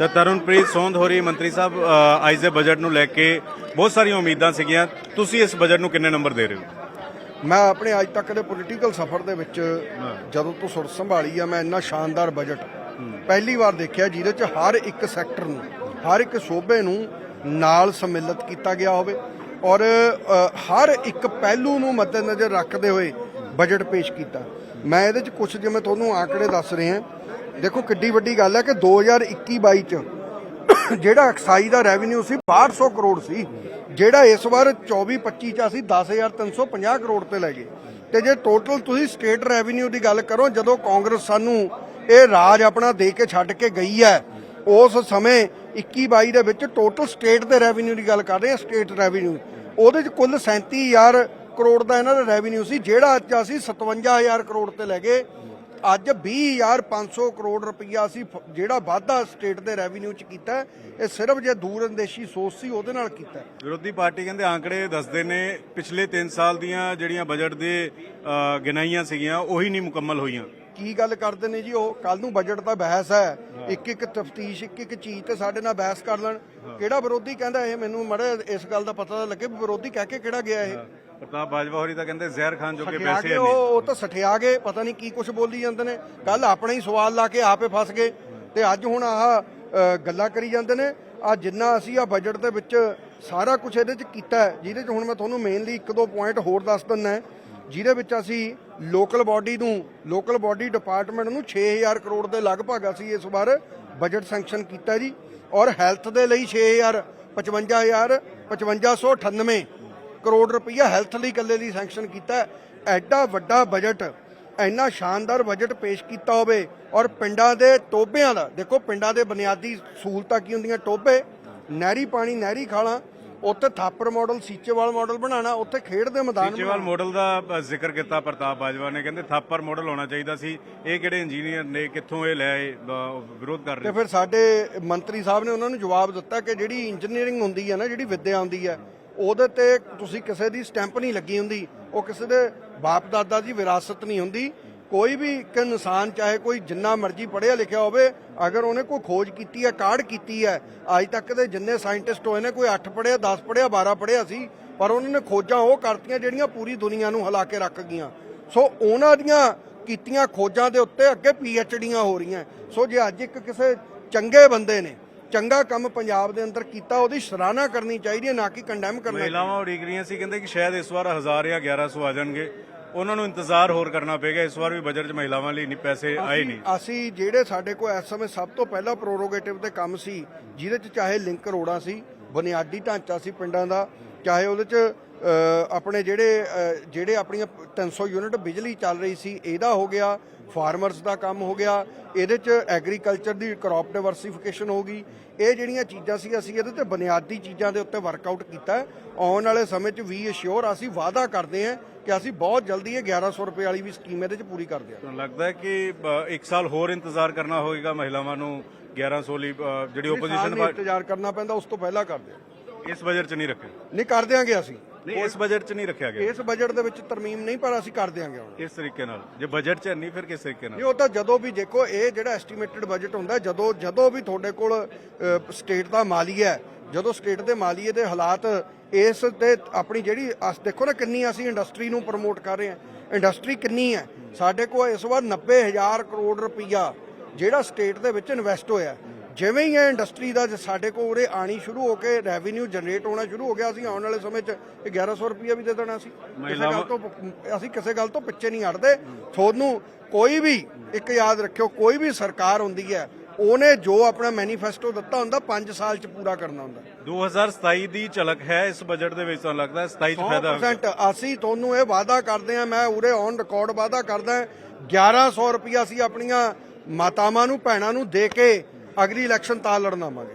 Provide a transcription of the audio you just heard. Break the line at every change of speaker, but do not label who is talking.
ਤਾਂ ਤਰੁਣਪ੍ਰੀਤ ਸੋਂਧ ਹੋਰੀ ਮੰਤਰੀ ਸਾਹਿਬ ਅੱਜ ਦੇ ਬਜਟ ਨੂੰ ਲੈ ਕੇ ਬਹੁਤ ਸਾਰੀਆਂ ਉਮੀਦਾਂ ਸੀਗੀਆਂ। ਤੁਸੀਂ ਇਸ ਬਜਟ ਨੂੰ ਕਿੰਨੇ ਨੰਬਰ ਦੇ ਰਹੇ ਹੋ?
ਮੈਂ ਆਪਣੇ ਅੱਜ ਤੱਕ ਦੇ ਪੋਲੀਟੀਕਲ ਸਫ਼ਰ ਦੇ ਵਿੱਚ ਜਦੋਂ ਤੋਂ ਸੁਰ ਸੰਭਾਲੀ ਆ ਮੈਂ ਇੰਨਾ ਸ਼ਾਨਦਾਰ ਬਜਟ ਪਹਿਲੀ ਵਾਰ ਦੇਖਿਆ ਜਿਹਦੇ ਚ ਹਰ ਇੱਕ ਸੈਕਟਰ ਨੂੰ ਹਰ ਇੱਕ ਸੂਬੇ ਨੂੰ ਨਾਲ ਸੰਮਿਲਿਤ ਕੀਤਾ ਗਿਆ ਹੋਵੇ ਔਰ ਹਰ ਇੱਕ ਪਹਿਲੂ ਨੂੰ ਮੱਦੇਨਜ਼ਰ ਰੱਖਦੇ ਹੋਏ ਬਜਟ ਪੇਸ਼ ਕੀਤਾ। ਮੈਂ ਇਹਦੇ ਚ ਕੁਝ ਜਿਵੇਂ ਤੁਹਾਨੂੰ ਆંકੜੇ ਦੱਸ ਰਹੇ ਹਾਂ ਦੇਖੋ ਕਿੱਡੀ ਵੱਡੀ ਗੱਲ ਹੈ ਕਿ 2021-22 ਚ ਜਿਹੜਾ ਐਕਸਾਈਜ਼ ਦਾ ਰੈਵਨਿਊ ਸੀ 6200 ਕਰੋੜ ਸੀ, ਜਿਹੜਾ ਇਸ ਵਾਰ 24-25 ਚ ਅਸੀਂ 10350 ਕਰੋੜ ਤੇ ਲੈ ਗਏ। ਤੇ ਜੇ ਟੋਟਲ ਤੁਸੀਂ ਸਟੇਟ ਰੈਵਨਿਊ ਦੀ ਗੱਲ ਕਰੋ, ਜਦੋਂ ਕਾਂਗਰਸ ਸਾਨੂੰ ਇਹ ਰਾਜ ਆਪਣਾ ਦੇ ਕੇ ਛੱਡ ਕੇ ਗਈ ਹੈ, ਉਸ ਸਮੇਂ 21-22 ਦੇ ਵਿੱਚ ਟੋਟਲ ਸਟੇਟ ਦੇ ਰੈਵਨਿਊ ਦੀ ਗੱਲ ਕਰ ਰਹੇ ਹਾਂ ਸਟੇਟ ਰੈਵਨਿਊ ਉਹਦੇ ਚ ਕੁੱਲ 37000 ਕਰੋੜ ਦਾ ਇਹਨਾਂ ਦਾ ਰੈਵਨਿਊ ਸੀ, ਜਿਹੜਾ ਅੱਜ ਅਸੀਂ 57000 ਕਰੋੜ ਤੇ ਲੈ ਗਏ। ਅੱਜ 20500 ਕਰੋੜ ਰੁਪਈਆ ਅਸੀਂ ਜਿਹੜਾ ਵਾਧਾ ਸਟੇਟ ਦੇ ਰੈਵਨਿਊ ਚ ਕੀਤਾ ਇਹ ਸਿਰਫ ਜੇ ਦੂਰਅੰਦੇਸ਼ੀ ਸੋਚ ਸੀ ਉਹਦੇ ਨਾਲ ਕੀਤਾ।
ਵਿਰੋਧੀ ਪਾਰਟੀ ਕਹਿੰਦੇ ਆંકੜੇ ਦੱਸਦੇ ਨੇ ਪਿਛਲੇ 3 ਸਾਲ ਦੀਆਂ ਜਿਹੜੀਆਂ ਬਜਟ ਦੇ ਗਿਣਾਈਆਂ ਸੀਗੀਆਂ ਉਹੀ ਨਹੀਂ ਮੁਕੰਮਲ ਹੋਈਆਂ।
ਕੀ ਗੱਲ ਕਰਦੇ ਨੇ ਜੀ ਉਹ? ਕੱਲ ਨੂੰ ਬਜਟ ਦਾ ਬਹਿਸ ਹੈ। ਇੱਕ ਇੱਕ ਤਫਤੀਸ਼ ਇੱਕ ਇੱਕ ਚੀਜ਼ ਤੇ ਸਾਡੇ ਨਾਲ ਬਹਿਸ ਕਰ ਲੈਣ। ਕਿਹੜਾ ਵਿਰੋਧੀ ਕਹਿੰਦਾ ਇਹ ਮੈਨੂੰ ਮੜੇ ਇਸ ਗੱਲ ਦਾ ਪਤਾ ਲੱਗੇ ਵਿਰੋਧੀ ਕਹਿ ਕੇ ਕਿਹੜਾ ਗਿਆ ਇਹ?
ਪ੍ਰਤਾਪ ਬਾਜਵਾ ਹੋਰੀ ਤਾਂ ਕਹਿੰਦੇ ਜ਼ਹਿਰ ਖਾਨ ਜੋ ਕਿ
ਸਠਿਆ
ਪੈਸੇ
ਕੇ ਉਹ
ਨਹੀਂ।
ਉਹ ਤਾਂ ਸਠਿਆ ਗਏ ਪਤਾ ਨਹੀਂ ਕੀ ਕੁਝ ਬੋਲੀ ਜਾਂਦੇ ਨੇ। ਕੱਲ ਆਪਣੇ ਹੀ ਸਵਾਲ ਲਾ ਕੇ ਆਪੇ ਫਸ ਗਏ। ਤੇ ਅੱਜ ਹੁਣ ਆਹ ਅ, ਗੱਲਾਂ ਕਰੀ ਜਾਂਦੇ ਨੇ। ਆ ਜਿੰਨਾ ਅਸੀਂ ਆ ਬਜਟ ਦੇ ਵਿੱਚ ਸਾਰਾ ਕੁਝ ਇਹਦੇ ਚ ਕੀਤਾ ਹੈ, ਜਿਹਦੇ ਚ ਹੁਣ ਮੈਂ ਤੁਹਾਨੂੰ ਮੇਨਲੀ ਇੱਕ ਦੋ ਪੁਆਇੰਟ ਹੋਰ ਦੱਸ ਦਿੰਦਾ ਹੈ, ਜਿਹਦੇ ਵਿੱਚ ਅਸੀਂ ਲੋਕਲ ਬਾਡੀ ਨੂੰ ਲੋਕਲ ਬਾਡੀ ਡਿਪਾਰਟਮੈਂਟ ਨੂੰ 6000 ਕਰੋੜ ਦੇ ਲਗਭਗ ਅਸੀਂ ਇਸ ਵਾਰ ਬਜਟ ਸੈਂਕਸ਼ਨ ਕੀਤਾ ਜੀ। ਔਰ ਹੈਲਥ ਦੇ ਲਈ 6000 55000 5598 ਕਰੋੜ ਰੁਪਈਆ ਹੈਲਥ ਲਈ ਇਕੱਲੇ ਲਈ ਸੈਂਕਸ਼ਨ ਕੀਤਾ। ਐਡਾ ਵੱਡਾ ਬਜਟ ਇੰਨਾ ਸ਼ਾਨਦਾਰ ਬਜਟ ਪੇਸ਼ ਕੀਤਾ ਹੋਵੇ ਔਰ ਪਿੰਡਾਂ ਦੇ ਟੋਬਿਆਂ ਦਾ ਦੇਖੋ ਪਿੰਡਾਂ ਦੇ ਬੁਨਿਆਦੀ ਸਹੂਲਤਾਂ ਕੀ ਹੁੰਦੀਆਂ ਟੋਬੇ ਨਹਿਰੀ ਪਾਣੀ ਨਹਿਰੀ ਖਾਲਾਂ ਉੱਥੇ ਥਾਪਰ ਮਾਡਲ ਸੀਚੇਵਾਲ ਮਾਡਲ ਬਣਾਉਣਾ ਉੱਥੇ ਖੇਡ ਦੇ ਮੈਦਾਨ
ਸੀਚੇਵਾਲ ਮਾਡਲ ਦਾ ਜ਼ਿਕਰ ਕੀਤਾ ਪ੍ਰਤਾਪ ਬਾਜਵਾ ਨੇ ਕਹਿੰਦੇ ਥਾਪਰ ਮਾਡਲ ਹੋਣਾ ਚਾਹੀਦਾ ਸੀ। ਇਹ ਕਿਹੜੇ ਇੰਜੀਨੀਅਰ ਨੇ ਕਿੱਥੋਂ ਇਹ ਲੈ ਵਿਰੋਧ ਕਰ
ਤੇ
ਰਹੇ
ਫਿਰ ਸਾਡੇ ਮੰਤਰੀ ਸਾਹਿਬ ਨੇ ਉਹਨਾਂ ਨੂੰ ਜਵਾਬ ਦਿੱਤਾ ਕਿ ਜਿਹੜੀ ਇੰਜੀਨੀਅਰਿੰਗ ਹੁੰਦੀ ਹੈ ਨਾ ਜਿਹੜੀ ਵਿੱਦਿਆ ਹੁੰਦੀ ਹੈ ਉਹਦੇ ਤੇ ਤੁਸੀਂ ਕਿਸੇ ਦੀ ਸਟੈਂਪ ਨਹੀਂ ਲੱਗੀ ਹੁੰਦੀ। ਉਹ ਕਿਸੇ ਦੇ ਬਾਪ ਦਾਦਾ ਦੀ ਵਿਰਾਸਤ ਨਹੀਂ ਹੁੰਦੀ। ਕੋਈ ਵੀ ਇੱਕ ਇਨਸਾਨ, ਚਾਹੇ ਕੋਈ ਜਿੰਨਾ ਮਰਜ਼ੀ ਪੜ੍ਹਿਆ ਲਿਖਿਆ ਹੋਵੇ, ਅਗਰ ਉਹਨੇ ਕੋਈ ਖੋਜ ਕੀਤੀ ਹੈ, ਕਾਢ ਕੀਤੀ ਹੈ, ਅੱਜ ਤੱਕ ਦੇ ਜਿੰਨੇ ਸਾਇੰਟਿਸਟ ਹੋਏ ਨੇ, ਕੋਈ 8 ਪੜ੍ਹਿਆ 10 ਪੜ੍ਹਿਆ 12 ਪੜ੍ਹਿਆ ਸੀ, ਪਰ ਉਹਨਾਂ ਨੇ ਖੋਜਾਂ ਉਹ ਕਰਤੀਆਂ ਜਿਹੜੀਆਂ ਪੂਰੀ ਦੁਨੀਆ ਨੂੰ ਹਿਲਾ ਕੇ ਰੱਖ ਗਈਆਂ। ਸੋ ਉਹਨਾਂ ਦੀਆਂ ਕੀਤੀਆਂ ਖੋਜਾਂ ਦੇ ਉੱਤੇ ਅੱਗੇ ਡੀਆਂ ਹੋ ਰਹੀਆਂ। ਸੋ ਜੇ ਅੱਜ ਇੱਕ ਕਿਸੇ ਚੰਗੇ ਬੰਦੇ ਨੇ ਚੰਗਾ ਕੰਮ ਪੰਜਾਬ ਦੇ ਅੰਦਰ ਕੀਤਾ ਉਹਦੀ ਸਰਾਹਨਾ ਕਰਨੀ ਚਾਹੀਦੀ ਹੈ ਨਾ ਕਿ ਕੰਡੈਮ ਕਰਨਾ
ਮਹਿਲਾਵਾਂ ਉਡੀਕ ਰਹੀਆਂ ਸੀ ਕਹਿੰਦੇ ਕਿ ਸ਼ਾਇਦ ਇਸ ਵਾਰ 1000 ਜਾਂ 1100 ਆ ਜਾਣਗੇ। ਉਹਨਾਂ ਨੂੰ ਇੰਤਜ਼ਾਰ ਹੋਰ ਕਰਨਾ ਪਏਗਾ ਇਸ ਵਾਰ ਵੀ ਬਜਟ 'ਚ ਮਹਿਲਾਵਾਂ ਲਈ ਨਹੀਂ ਪੈਸੇ ਆਏ ਨਹੀਂ
ਅਸੀਂ ਜਿਹੜੇ ਸਾਡੇ ਕੋਲ ਇਸ ਸਮੇਂ ਸਭ ਤੋਂ ਪਹਿਲਾ ਪ੍ਰੋਰੋਗੇਟਿਵ ਤੇ ਕੰਮ ਸੀ ਜਿਹਦੇ ਚ ਚਾਹੇ ਲਿੰਕ ਰੋੜਾਂ ਸੀ ਬੁਨਿਆਦੀ ਢਾਂਚਾ ਸੀ ਪਿੰਡਾਂ ਦਾ ਚਾਹੇ ਉਹਦੇ ਚ ਆਪਣੇ ਜਿਹੜੇ ਜਿਹੜੇ ਆਪਣੀਆਂ 300 ਯੂਨਿਟ ਬਿਜਲੀ ਚੱਲ ਰਹੀ ਸੀ ਇਹਦਾ ਹੋ ਗਿਆ ਫਾਰਮਰਸ ਦਾ ਕੰਮ ਹੋ ਗਿਆ ਇਹਦੇ ਚ ਐਗਰੀਕਲਚਰ ਦੀ ਕ੍ਰੌਪ ਡਾਈਵਰਸਿਫਿਕੇਸ਼ਨ ਹੋ ਗਈ ਇਹ ਜਿਹੜੀਆਂ ਚੀਜ਼ਾਂ ਸੀ ਅਸੀਂ ਇਹਦੇ ਤੇ ਬੁਨਿਆਦੀ ਚੀਜ਼ਾਂ ਦੇ ਉੱਤੇ ਵਰਕਆਊਟ ਕੀਤਾ। ਆਉਣ ਵਾਲੇ ਸਮੇਂ 'ਚ ਵੀ ਅਸ਼ੋਰ ਅਸੀਂ ਵਾਅਦਾ ਕਰਦੇ ਹਾਂ ਕਿ ਅਸੀਂ ਬਹੁਤ ਜਲਦੀ ਇਹ 1100 ਰੁਪਏ ਵਾਲੀ ਵੀ ਸਕੀਮ ਇਹਦੇ 'ਚ ਪੂਰੀ ਕਰ ਦਿਆਂਗੇ
ਤੁਹਾਨੂੰ ਲੱਗਦਾ ਹੈ ਕਿ ਇੱਕ ਸਾਲ ਹੋਰ ਇੰਤਜ਼ਾਰ ਕਰਨਾ ਹੋਵੇਗਾ ਮਹਿਲਾਵਾਂ ਨੂੰ 1100 ਲਈ ਜਿਹੜੀ
ਨਹੀਂ ਇੰਤਜ਼ਾਰ ਕਰਨਾ ਪੈਂਦਾ ਉਸ ਤੋਂ ਪਹਿਲਾਂ ਕਰਦੇ ਹਾਂ।
ਇਸ ਬਜਟ 'ਚ ਨਹੀਂ ਰੱਖਿਆ
ਨਹੀਂ ਕਰ ਦਿਆਂਗੇ ਅਸੀਂ
ਨਹੀਂ ਇਸ ਬਜਟ 'ਚ ਨਹੀਂ ਰੱਖਿਆ ਗਿਆ।
ਇਸ ਬਜਟ ਦੇ ਵਿੱਚ ਤਰਮੀਮ ਨਹੀਂ ਪਰ ਅਸੀਂ ਕਰ ਦਿਆਂਗੇ ਹੁਣ।
ਇਸ ਤਰੀਕੇ ਨਾਲ। ਜੇ ਬਜਟ 'ਚ ਨਹੀਂ ਫਿਰ ਕਿਸ ਤਰੀਕੇ ਨਾਲ?
ਇਹ ਉਹ ਤਾਂ ਜਦੋਂ ਵੀ ਦੇਖੋ ਇਹ ਜਿਹੜਾ ਐਸਟੀਮੇਟਡ ਬਜਟ ਹੁੰਦਾ ਜਦੋਂ ਜਦੋਂ ਵੀ ਤੁਹਾਡੇ ਕੋਲ ਸਟੇਟ ਦਾ ਮਾਲੀਆ ਹੈ ਜਦੋਂ ਸਟੇਟ ਦੇ ਮਾਲੀਏ ਦੇ ਹਾਲਾਤ ਇਸ ਤੇ ਆਪਣੀ ਜਿਹੜੀ ਅਸ- ਦੇਖੋ ਨਾ ਕਿੰਨੀ ਅਸੀਂ ਇੰਡਸਟਰੀ ਨੂੰ ਪ੍ਰਮੋਟ ਕਰ ਰਹੇ ਹਾਂ। ਇੰਡਸਟਰੀ ਕਿੰਨੀ ਹੈ? ਸਾਡੇ ਕੋਲ ਇਸ ਵਾਰ 90000 ਕਰੋੜ ਰੁਪਈਆ ਜਿਹੜਾ ਸਟੇਟ ਦੇ ਵਿੱਚ ਇਨਵੈਸਟ ਹੋਇਆ ਜਿਵੇਂ ਹੀ ਇਹ ਇੰਡਸਟਰੀ ਦਾ ਸਾਡੇ ਕੋਲ ਉਰੇ ਆਣੀ ਸ਼ੁਰੂ ਹੋ ਕੇ ਰੈਵਨਿਊ ਜਨਰੇਟ ਹੋਣਾ ਸ਼ੁਰੂ ਹੋ ਗਿਆ ਅਸੀਂ ਆਉਣ ਵਾਲੇ ਸਮੇਂ 'ਚ ਇਹ 1100 ਰੁਪਈਆ ਵੀ ਦੇ ਦੇਣਾ ਸੀ। ਕਿਸੇ ਗੱਲ ਤੋਂ ਅਸੀਂ ਕਿਸੇ ਗੱਲ ਤੋਂ ਪਿੱਛੇ ਨਹੀਂ ਹਟਦੇ। ਤੁਹਾਨੂੰ ਕੋਈ ਵੀ ਇੱਕ ਯਾਦ ਰੱਖਿਓ ਕੋਈ ਵੀ ਸਰਕਾਰ ਹੁੰਦੀ ਹੈ ਉਹਨੇ ਜੋ ਆਪਣਾ ਮੈਨੀਫੈਸਟੋ ਦਿੱਤਾ ਹੁੰਦਾ 5 ਸਾਲ 'ਚ ਪੂਰਾ ਕਰਨਾ ਹੁੰਦਾ।
2027 ਦੀ ਝਲਕ ਹੈ ਇਸ ਬਜਟ ਦੇ ਵਿੱਚ ਤੁਹਾਨੂੰ ਲੱਗਦਾ ਹੈ 27 'ਚ ਫਾਇਦਾ ਹੋਵੇਗਾ
100% ਅਸੀਂ ਤੁਹਾਨੂੰ ਇਹ ਵਾਅਦਾ ਕਰਦੇ ਆ ਮੈਂ ਉਰੇ ਔਨ ਰਿਕਾਰਡ ਵਾਅਦਾ ਕਰਦਾ 1100 ਰੁਪਇਆ ਅਸੀਂ ਆਪਣੀਆਂ ਮਾਤਾਵਾਂ ਨੂੰ ਭੈਣਾਂ ਨੂੰ ਦੇ ਕੇ ਅਗਲੀ ਇਲੈਕਸ਼ਨ ਤਾਂ ਲੜਨ ਆਵਾਂਗੇ।